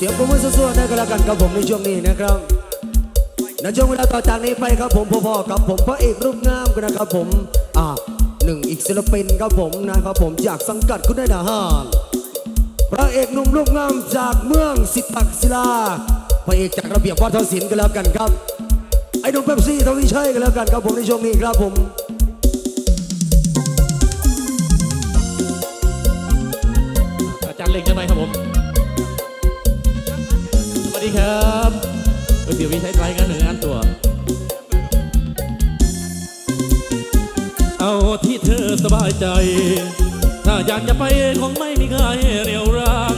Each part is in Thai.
เสียงปรบมือสู้ๆได้ก็แล้วกันครับผมในช่วงนี้นะครับในช่วงเวลาต่อจากนี้ไปครับผมพ่อๆกับผมพระเอกรูปงามกันนะครับผมอ่าหนึ่งอีกศิลปินครับผมนะครับผมจากสังกัดคุณนายทหารพระเอกหนุ่มรูปงามจากเมืองสิตักศิลาพระเอกจากระเบียบวัฒนศิลป์กันแล้วกันครับไอ้หนุ่มเป๊ปซี่ทวีชัยกันแล้วกันครับผมในช่วงนี้ครับผมอาจารย์เล็งจะไหมครับผม ดีครับเดี๋ยววิชัยไทยกันหนึ่งงานตัว เอาที่เธอสบายใจ ถ้าอยากจะไปคงไม่มีใครเรียวราง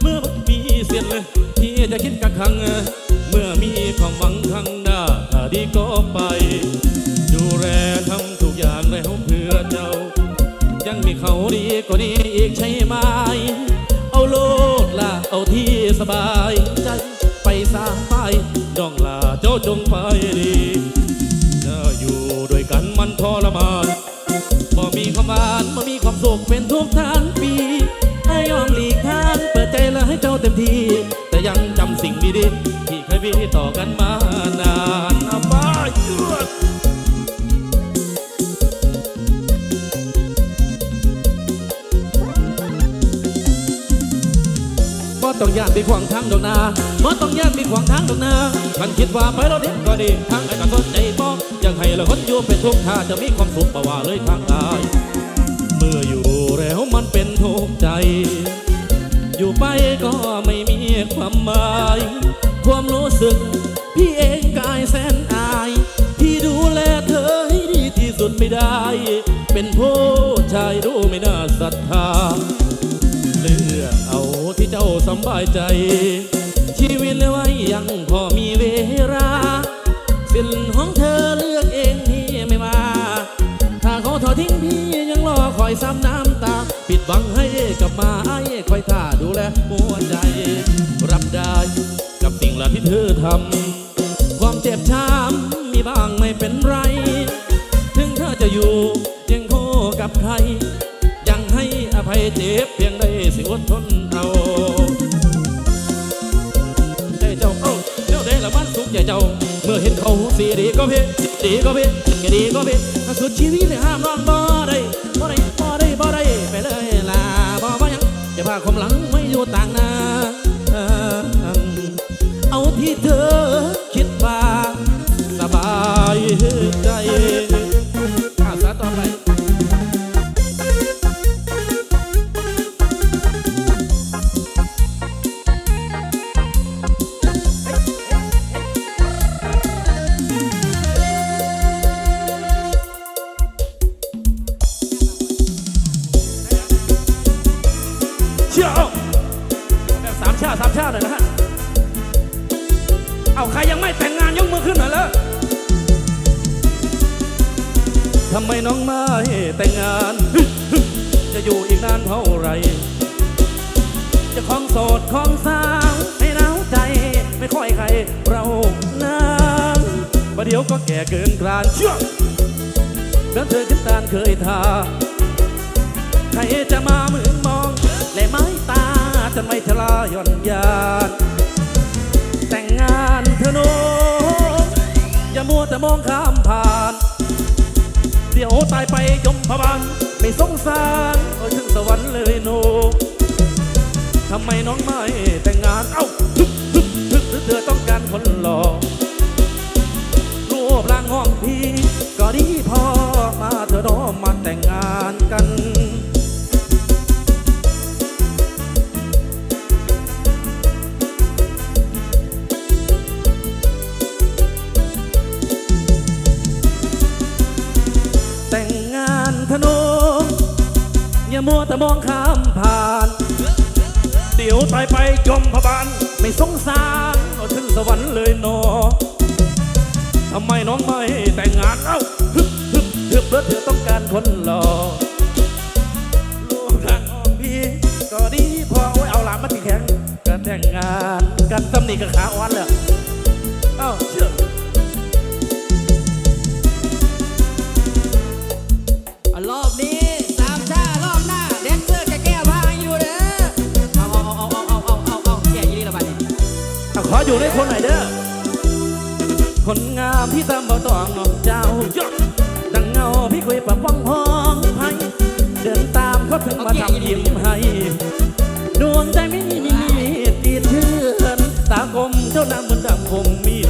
เมื่อมีเสียนเลย ที่จะคิดกักขัง เมื่อมีความหวังข้างหน้าถ้าดีก็ไป ดูแลทำทุกอย่างแล้วเพื่อเจ้า ยังมีเขาดีกว่านี้อีกใช่ไหม เอาโลดละเอาที่สบาย เต็มที่ แต่ยังจำสิ่งดีๆที่เคยมีต่อกันมานานอาไปเยือดบ่ต้องยานไปขวางทางดอกนาบ่ต้องยานไปขวางทางดอกนามันคิดว่าไปเราเด็กก็ดีทางไอ้ก็สนใจบ่อยังให้เราคนอยู่เป็นทุกข์ถ้าจะมีความสุขบ่ว่าเลยทางกาย เมื่ออยู่แล้วมันเป็นทุกข์ใจ อยู่ไปก็ไม่มีความหมาย ความรู้สึก พี่เองกายแสนอาย ที่ดูแลเธอให้ดีที่สุดไม่ได้ เป็นผู้ชายดูไม่น่าศรัทธา เลือกเอาที่เจ้าสำบายใจ กลับมาไอ้คอยท่าดูแลหัวใจ รับได้กับสิ่งละที่เธอทำความเจ็บช้ำมีบ้างไม่เป็นไร ถึงเธอจะอยู่ยังคู่กับใคร ยังให้อภัยเจ็บเพียงได้สิอดทนเอาใจเจ้าเอ้าเดี๋ยวได้ละมันสุขใจเจ้า เมื่อเห็นเขาสีดีก็เพ่ดีก็เพ่แค่ดีก็เพ่สุดชีวิตเลยห้ามนอนบ่ได้บ่ได้บ่ได้บ่ได้ หลังไม่อยู่ต่างนา เชี่ยวแบบสามชาติสามชาติเลยนะฮะ เอาใครยังไม่แต่งงานยกมือขึ้นหน่อยเลยทำไมน้องไม่แต่งงาน จะอยู่อีกนานเท่าไหรจะคล้องโสดคล้องสาวให้หนาวใจ ไม่ค่อยใครเรานานประเดี๋ยวก็แก่เกินกลานเชื่อแล้วเธอคิดตานเคยทา ใครจะมามึงมอง และไม้ตาจนไม่ชะลาย่อนยานแต่งงานเธอโนอย่ามัวแต่มองข้ามผ่าน เดี๋ยวตายไปยมพบาลไม่สงสารโอ้ยถึงสวรรค์เลยโนทำไมน้องไม่แต่งงานเอ้าฮึบฮึบฮึบหรือเธอต้องการคนหล่อรูปร่างห้องพี่ก็ดีพอมาเธอน้อมาแต่งงานกัน แต่งงานธนูอย่ามัวแต่มองข้ามผ่าน เดี๋ยวตายไปจมพบาลไม่สงสารเอาถึงสวรรค์เลยหนอทำไมน้องไม่แต่งงานเอ้าฮึบฮึบฮึบเพื่อเธอต้องการคนหล่อลูกทางของพี่ก็ดีพอโอ้ยเอาหลานมาตีแข็งการแต่งงานกันตำหนิกับขาอ่อนเลยเอ้าเชื่อ รอบนี้สามชารอบหน้าแดนเซอร์จะแก้ผ้าให้อยู่เด้อเอาเอาเอาเอาเอาเอาเอาเอาแก้ยี่นี่ละไปออยู่ในคนหน่อยเด้อคนงามที่ตามบ่ตองนองเจ้าดังเงาพี่คุยปะป้องห้องให้เดินตามเขาถึงมาทำยิ้มให้ดวงใจไม่มีมีตีเทือนตากลมเจ้านางเหมือนดำคมมี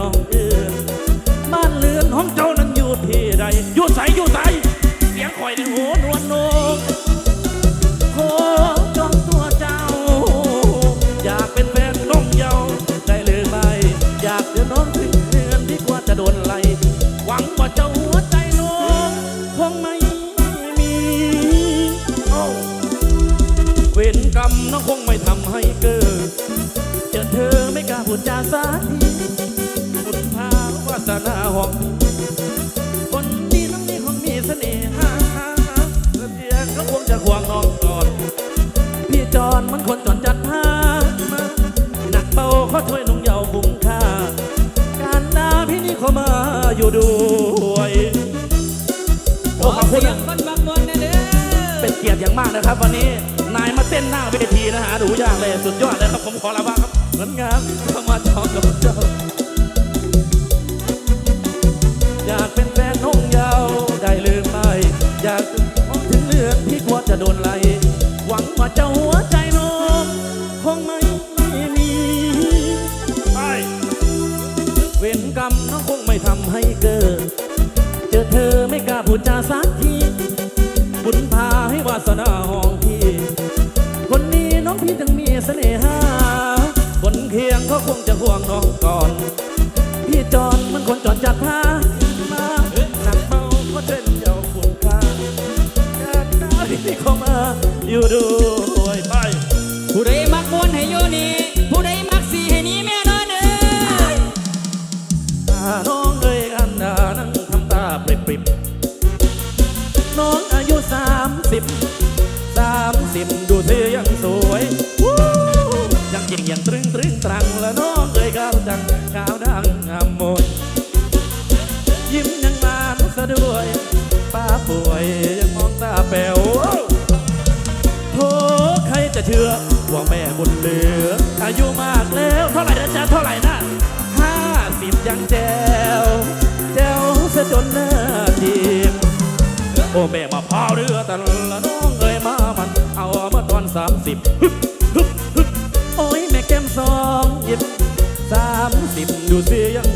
น้อ นะครับ วันนี้นายมาเต้นหน้าเวทีนะฮะดูยากเลยสุดยอดเลยครับผมขอลาบ้างครับเหมือนงานเข้ามาจองกับเจ้า สน่หาคนเคียงเขาคงจะห่วงน้องก่อน พี่จอนมันคนจอนจัดพามาหนักเบาก็เช่นเจ้าคุณค่าอยากได้ที่เขามาอยู่ด้วยไป ชื่อว่าแม่บุญเหลือ อายุมากแล้วเท่าไหร่นะจ๊ะเท่าไหร่นะห้าสิบยังแจวแจวซะจนหน้าทีมโอ้แม่มาพาเรือแต่ละน้องเอ้ยมามัน เอาเมื่อตอนสามสิบโอ้ยแม่แก้มสองหยิบสามสิบดูสิยัง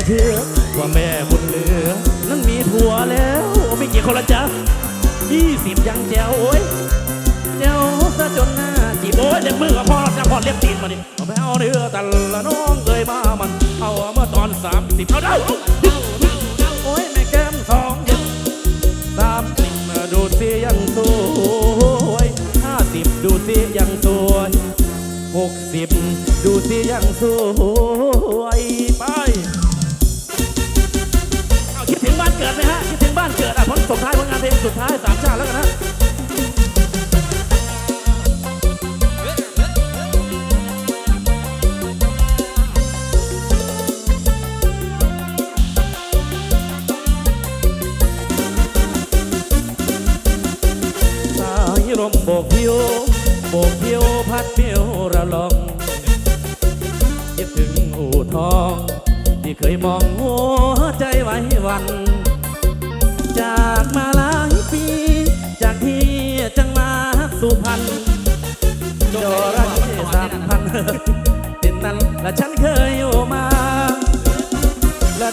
จะเชื่อว่าแม่บุญเหลือ นั้นมีผัวแล้วไม่กี่คนละจ๊ะยี่สิบยังแจวโอ้ยแจวซะจนหน้าจีบโอ้ยเด็กมือกับพ่อจะพอเรียกตีนมาดิเอาไปเอาเรือแต่ละน้องเอ้ยมามัน เอาเมื่อตอนสามสิบเอาเด้าโอ้ยแม่แก้มสองยิบสามสิบดูสิยังสวยห้าสิบดูสิยังสวยหกสิบดูสิยังสวยไป บ้านเกิดอะผลสุดท้ายผลงานเพลงสุดท้ายสามชาติแล้วกันนะ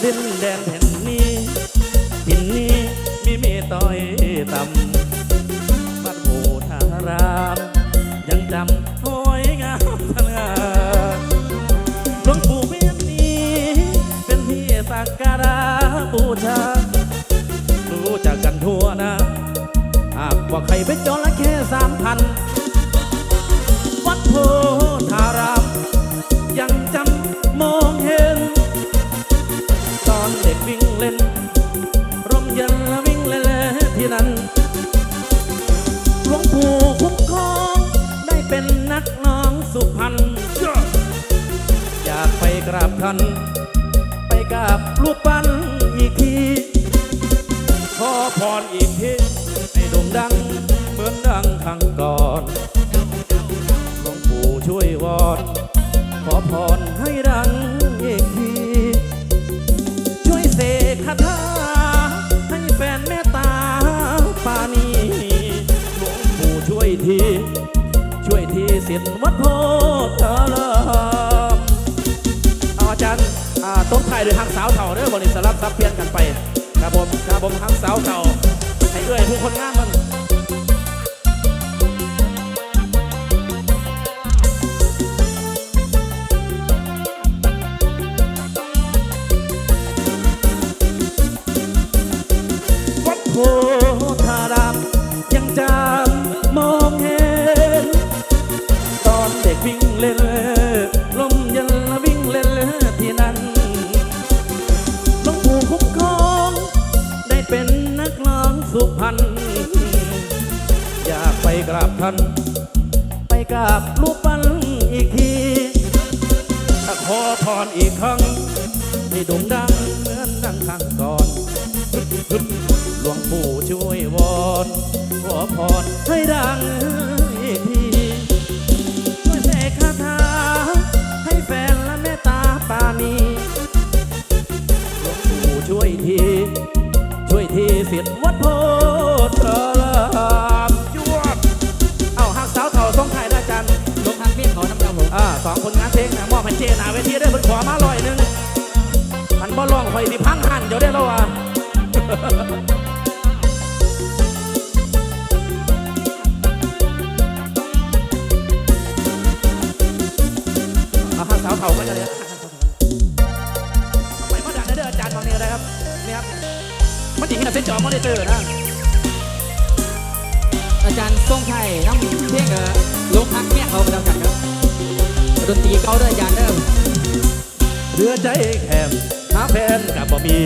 แล ทัน ไปกับรูปปั้นอีกที ขอพรอีก เอาอาจารย์ต้นไทายโดยทางสาวเถ่าเด้อบริสลับซับเปลี่ยนกันไปครับผมครับผมทางสาวเถ่าให้เอื้อยผู้คนงามมัน กไปกราบท่าน ไปกราบรูปปั้นอีกทีขอพรอีกครั้งให้ด่งดังเหมือนดังครั้งก่อนหลวงปู่ช่วยวอนขอพรให้ดังอีกทีช่วยเสกคาถาให้แฟนและแม่ตาปานีหลวงปู่ช่วยที ช่วยทีเสียด ให้เจหนาเวทีได้เพิ่นขอมาลอยหนึ่งมันบ่ลองคอยสิพังหันเดี๋ยวได้แล้วอะ เก่าเด้ออาจารย์เด้อเหลือใจแคบหาแฟนกับบ่มี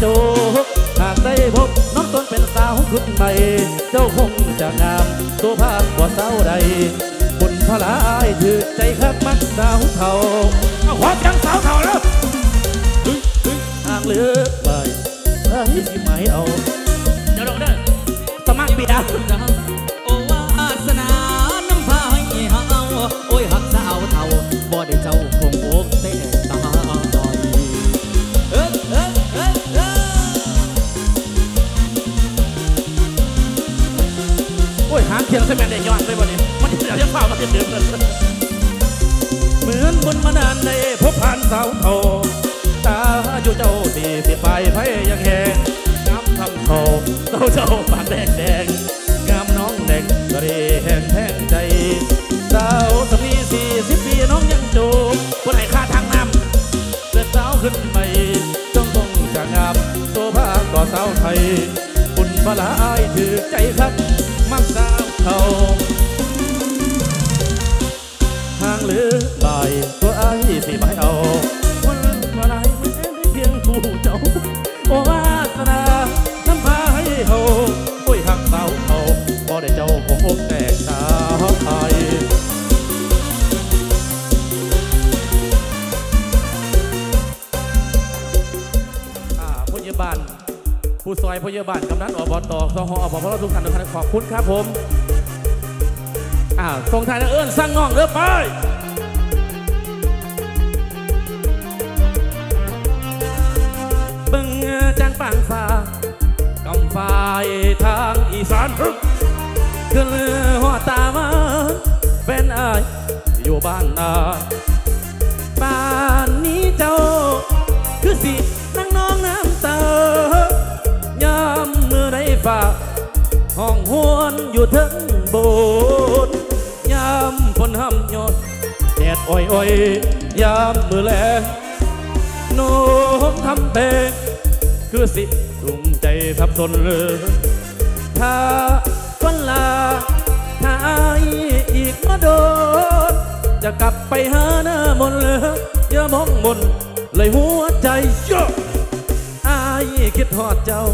โจกหากได้พบน้องตนเป็นสาวขึ้นใหม่เจ้าคงจะงามตัวภาพกว่าสาวใดบุญพลายถือใจคักมักสาวเทาเอาหัวจังสาวเทาแล้วทางเลือกไปเฮ้ยสิไม่เอาเดี๋ยวลงเด้อสมัครเบียางเคียงเสแมนได้ย้อนไปบ่เนี่ยมันเดี๋ยวจะฝ่ามันจะเดือดเลยเหมือนบนมานานในพบผ่านสาวเทตาอยู่เจ้าดีสิไปไผยังแหงงามทำโทเจ้าเจ้าปากแดงแดงงามน้องแดงกระเดแห้งแห้งใจสาวสำนีสี่สิบปีน้องยังจูบคนไหนค่าทางน้ำเกิดสาวขึ้นใหม่จงต้องจะงามโซภาก่อสาวไทยบุญบาลาอายถือใจคักมักสาว เขาทางเลือกลายตัวไอ้ายสิไม่เอาวันวลายไม่ได้เพียงผู้เจ้าโอวาสนาน้ำพาให้เฮาโอ้ยหักสาวเขาพอได้เจ้าคงอกแตกสาไทยอ่าผู้ซอยผู้ใหญ่บ้านกำนันอบตสหอบพทุกท่านทุกท่านขอบคุณครับผม อ่าส่งท้ายนะเอิญสร้างน้องเด้อไปเบิ่งจันปังฟ้ากำฟ้าทางอีสานขึ้นหัวตามาเป็นอายอยู่บ้านนาป่านนี้เจ้า คือสินั่งน้องน้ำตายามมือในฝากห้องหวนอยู่ถึงโบ ฝนห้ำยอดแดดอ้อยอ้อยยามมือแลงโน้มทำเพลงคือสิตุ่มใจทับสนเลยถ้าวันลาถ้าอายอีกมาโดนจะกลับไปหาหน้ามนเลยอย่ามองมนเลยหัวใจเยอะอายคิดทอดเจ้า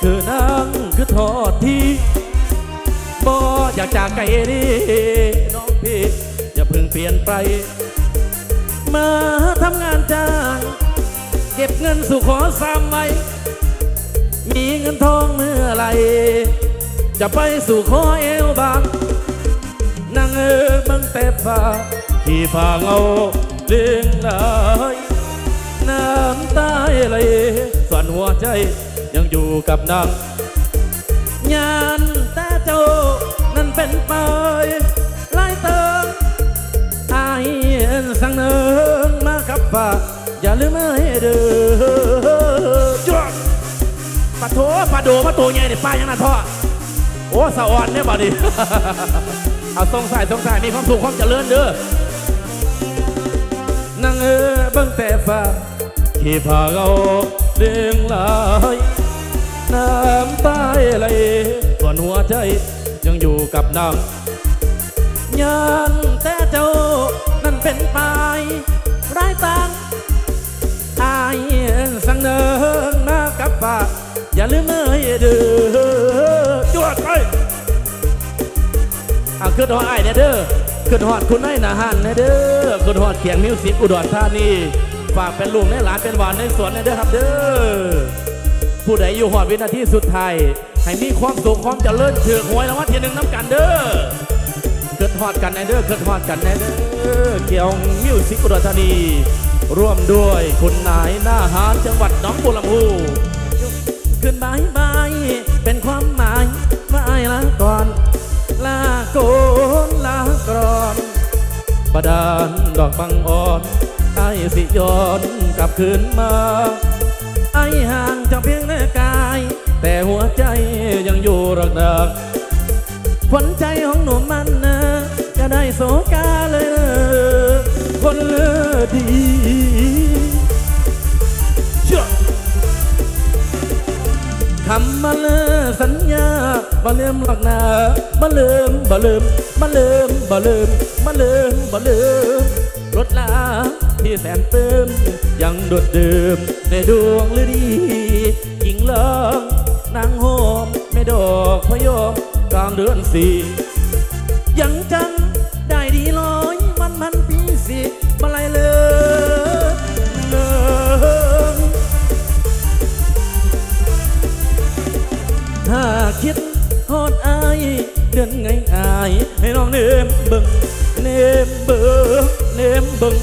คือนางคือทอดที่บ่อยากจากไกลนี่น้องพี่อย่า เปลี่ยนไป มาทำงานจ้าง เก็บเงินสู่ขอสามไว้ มีเงินทองเมื่อไร จะไปสู่ขอเอวบางนางเออบังแต่ฟ้าที่ฟ้าเงาเลี้ยงไหลน้ำตาไหลส่วนหัวใจยังอยู่กับนางยานแต่เจ้านั้นเป็นไปไอย่าลืมให้เด้อจวดปะโถปะโดปะโตใหญ่เนี่ยป้ายังน่ะท่อโอ้สะอ่อนเนี่ยบ่ดิเอาทรงสายทรงสายมีความสุขความเจริญเด้อนังเออเบังแต่ฟ้าขี่พาเราเด้งไหลายน้ำตาไหลส่วนหัวใจยังอยู่กับนางยันแต่เจ้านั่นเป็นไปไร้ตัง อย่าลืมเอ้ยเด้อจวดไปอะขึ้นหอดไอ้เนี่ยเด้อขึ้นหอดคุณไอ้นาหันเนี่ยเด้อขึ้นหอดเขียงมิวสิกอุดรธานีฝากเป็นลุงในหลานเป็นหวานในสวนเนี่ยเด้อครับเด้อผู้ใดอยู่หอดวินาทีสุดท้ายให้มีความสุขความเจริญถือหวยรางวัลที่หนึ่งน้ำกันเด้อเกิดฮอดกันในเด้อเกิดฮอดกันในเด้อเกี่ยวมิวสิกอุดรธานี ร่วมด้วยคุณนายหน้าหารจังหวัดหนองบัวลำพู ขึ้นบายบายเป็นความหมายว่าไอ้ลาก่อน ลาโกนลากรอนประดานดอกบังอ่อนไอ้สิย้อนกลับคืนมา ไอ้ห่างจากเพียงแค่กาย แต่หัวใจยังอยู่รักดักขวัญใจของหนุ่มมัน มาเลอสัญญาบ่ลืมหรอกนะบ่ลืมบ่ลืมบ่ลืมบ่ลืมบ่ลืมบ่ลืมรถลาที่แสนเติม ยังดดเดิมในดวงฤดีหญิงเลิงนางโฮมไม่ดอกพะยมกลางเดือนสี่ เดินไงอายให้น้องเนมเบิ่งเนมเบิ่งเนมเบิ่ง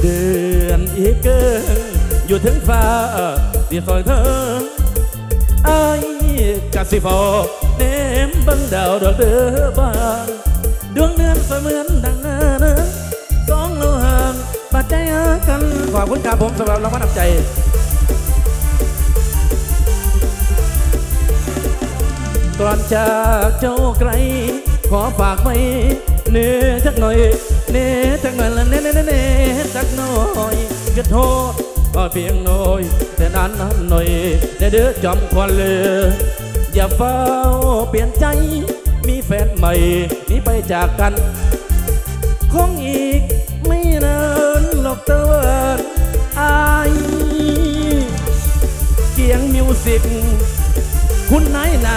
เดือนอีกเกินอยู่ถึงฟ้าที่ซอยเธ กะสิฟอเนมเบิ่งดาวดอนจากเจ้าไกล ขอฝากไว้เนื้อจักหน่อยเนื้อจักหน่อยละเนื้อเนื้อเนื้อจักหน่อยกระโทษก็เพียงน้อย แต่นานนั้นหน่อยแต่เด้อจอมควันเลยอย่าเฝ้าเปลี่ยนใจ มีแฟนใหม่นี่ไปจากกัน คงอีกไม่นานหรอกเตวันอายเกียงมิวสิกคุณนายนา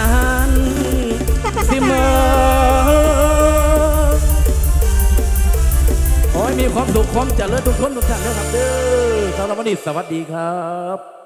ความสุขความเจริญทุกคนทุกท่านนะครับเด้อสำหรับวันนี้สวัสดีครับ